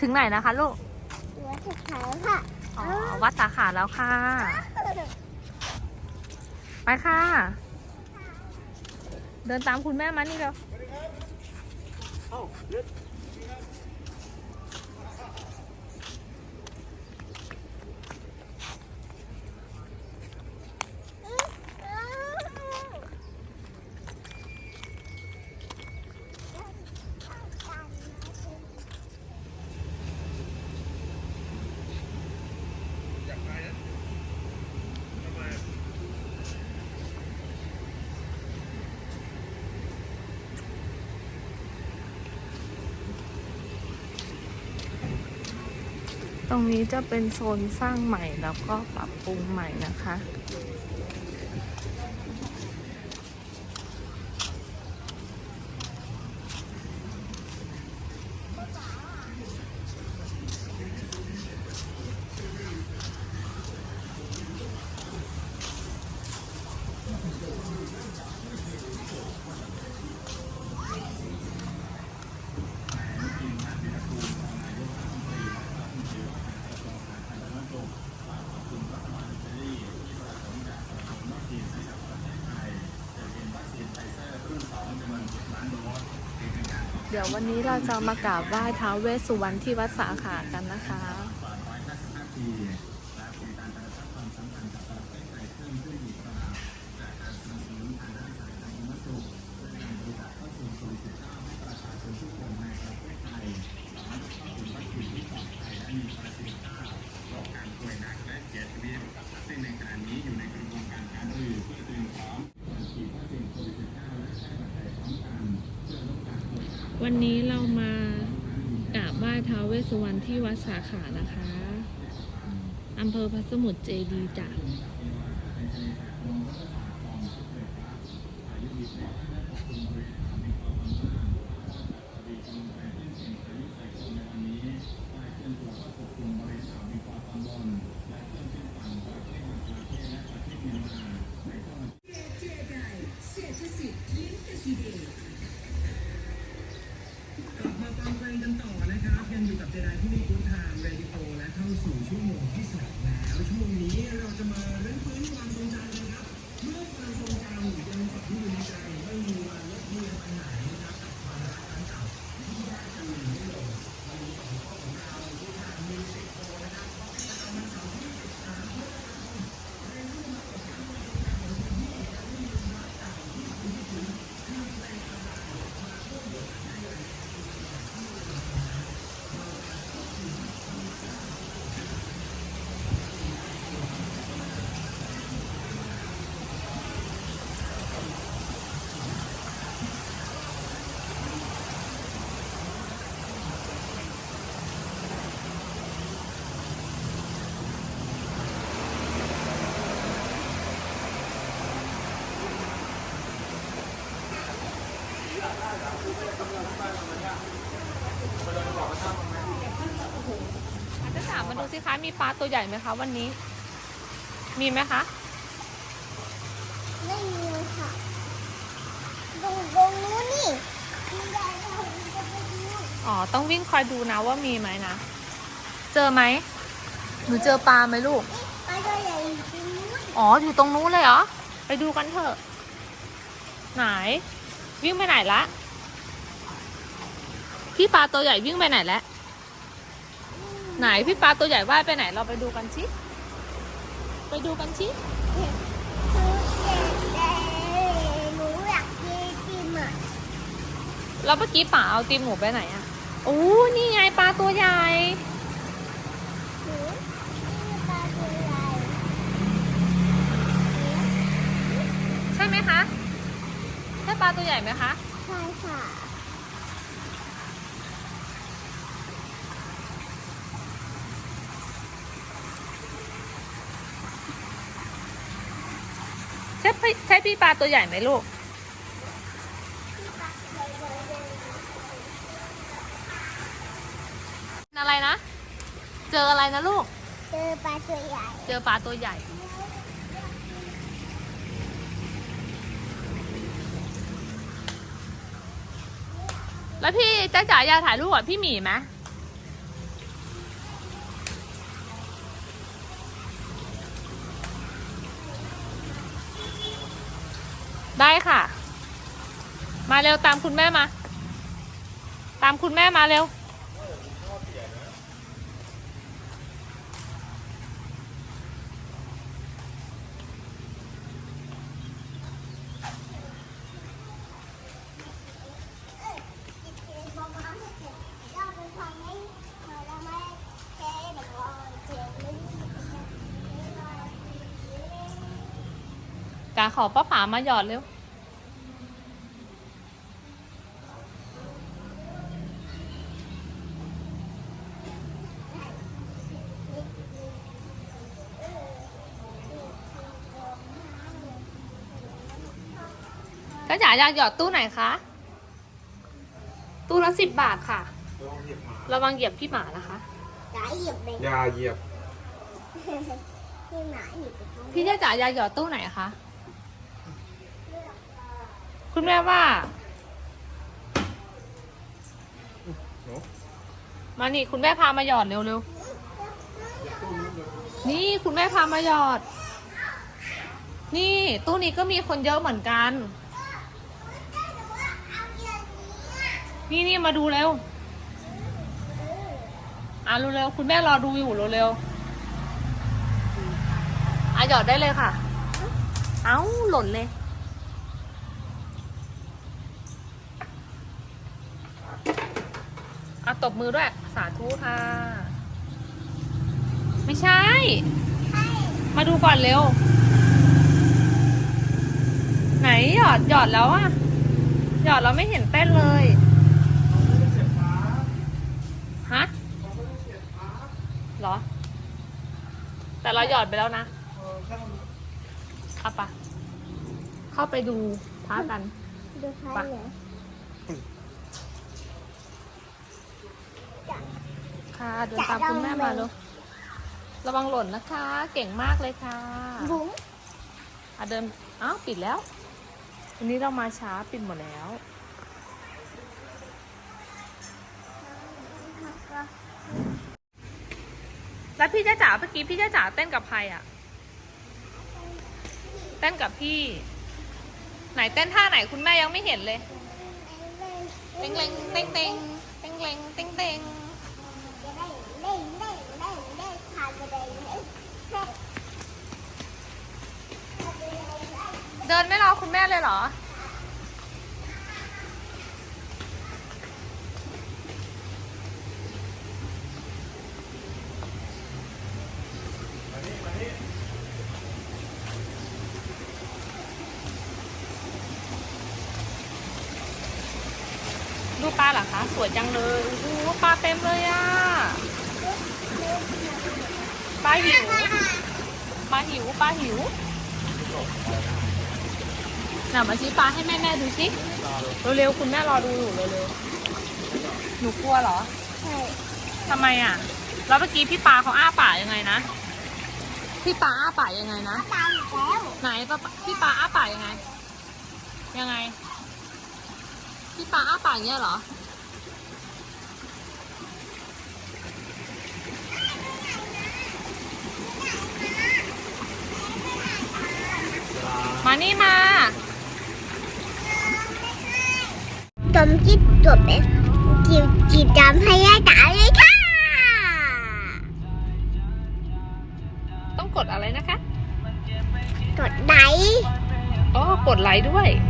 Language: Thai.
ถึงไหนนะคะลูกหัวสุดท้ายค่ะอ๋อวัดสาขาแล้วค่ะ ไปค่ะ เดินตามคุณแม่มานี่เร็ว ตรงนี้จะเป็นโซนสร้างใหม่แล้วก็ปรับปรุงใหม่นะคะ เดี๋ยววันนี้เราจะมากราบไหว้ท้าวเวสสุวรรณที่วัดสาขากันนะคะ วันนี้เรามากราบไหว้ท้าวเวสสุวรรณที่วัดสาขานะคะอำเภอพระสมุทรเจดีจ้ะ กลับมาฟังเพลงกันต่อนะครับ ยังอยู่กับเจไดที่มีคุณทางเรดิโอและเข้าสู่ชั่วโมงที่สองแล้วช่วงนี้เราจะมาเล่นฟื้นความทรงจำกันครับ เมื่อความทรงจำยังฝังอยู่ในใจไม่มีวันลบเลือนไปไหนนะครับกับความรักครั้งเก่าที่ยากจะลืมไม่ลงวันนี้สองข้อของเราคุณทางมิวสิกโฟนะครับก็เป็นประจำวันเสาร์ที่13เพื่อเรียนรู้มาประสบการณ์ความทรงจำของคนที่ยังไม่ลืมรักเก่าที่คุณคิดถึงคือเพลงอะไรมาร่วมบทให้แรง จะถามมาดูสิคะ มีปลาตัวใหญ่ไหมคะวันนี้ มีไหมคะ ไม่มีเลยค่ะตรงตรงนู้นนี่มีใหญ่เราจะไปดูอ๋อ ต้องวิ่งคอยดูนะว่ามีไหมนะ เจอไหม หนูเจอปลาไหมลูกปลาตัวใหญ่อยู่ตรงนู้นอ๋อ อยู่ตรงนู้นเลยเหรอ ไปดูกันเถอะ ไหน วิ่งไปไหนละพี่ปลาตัวใหญ่วิ่งไปไหนแล้วไหนพี่ปลาตัวใหญ่ว่ายไปไหน เราไปดูกันชิไปดูกันชิคเด็กแต่หนูอยากกินติมอะแล้วเมื่อกี้ป๋าเอาตีมหมูไปไหนอะโอ้นี่ไงปลาตัวใหญ่ หนูนี่ปลาตัวใหญ่ ใช่ไหมคะใช่ปลา ตัวใหญ่ไหมคะ ใช่ค่ะ ใช่พี่ใช่พี่ปลาตัวใหญ่ไหมลูก อะไรนะ เจออะไรนะลูก เจอปลาตัวใหญ่ เจอปลาตัวใหญ่ แล้วพี่จ้าจ๋าอยากถ่ายรูปกับพี่หมีไหมได้ค่ะ มาเร็วตามคุณแม่มา ตามคุณแม่มาเร็ว กาขอป้าป๋ามาหยอดเร็ว ก็จ๋าอยากหยอดตู้ไหนคะ ตู้ละสิบบาทค่ะระวังเหยียบพี่หมานะคะ đã dịp này อย่าเหยียบ nhưng mà dịp được không พี่เจ๊จ๋าอยากหยอดตู้ไหนคะ คุณแม่ว่า มานี่คุณแม่พามาหยอดเร็วๆ นี่คุณแม่พามาหยอด นี่ตู้นี้ก็มีคนเยอะเหมือนกัน นี่นี่มาดูเร็ว อะเร็วๆคุณแม่รอดูอยู่เร็วๆอะหยอดได้เลยค่ะ เอ้าหล่นเลย เอาตบมือด้วย สาธุค่ะ ไม่ใช่ มาดูก่อนเร็ว ไหนหยอดหยอดแล้วอะหยอดเราไม่เห็นเต้นเลยฮะเหรอ แต่เราหยอดไปแล้วนะเอาปะเข้าไปดูพระกัน được hai Bạn. nữa ค่ะ เดินตามคุณแม่มาลูกระวังหล่นนะคะ เก่งมากเลยค่ะ bốn อะเดินอ้าวปิดแล้ว วันนี้เรามาช้าปิดหมดแล้วแล้วพี่จ้าจ๋าเมื่อกี้พี่จ้าจ๋าเต้นกับใครอะเต้นกับพี่ ไหนเต้นท่าไหนคุณแม่ยังไม่เห็นเลย เต็งเลงเต็งเต็งเต็งเลงเต็งเต็ง đây đây đây đây đây hai cái đây nữa เดินไม่รอ คุณแม่เลยเหรอ ดูปลาเหรอคะ สวยจังเลยโอ้โหปลาเต็มเลยอะปลาหิว ปลาหิว ปลาหิว หนมาชี้ปลาให้แม่แม่ๆดูสิเร็วๆคุณแม่รอดูอยู่เร็วๆหนูกลัวเหรอ Hey, ทำไมอะ แล้วเมื่อกี้พี่ปลาเขาอ้าปากยังไงนะ พี่ปลาอ้าปากยังไงนะ tao kéo ไหนปลาพี่ปลาอ้าปากยังไง ยังไง พี่ปลาอ้าปากอย่างเงี้ยเหรอ มานี่มา tôm chít chuột bé chiều chỉ chấm hay ai trả đấy ค่ะ ต้องกดอะไรนะคะ กดไลค์อ๋อกดไลค์ด้วยก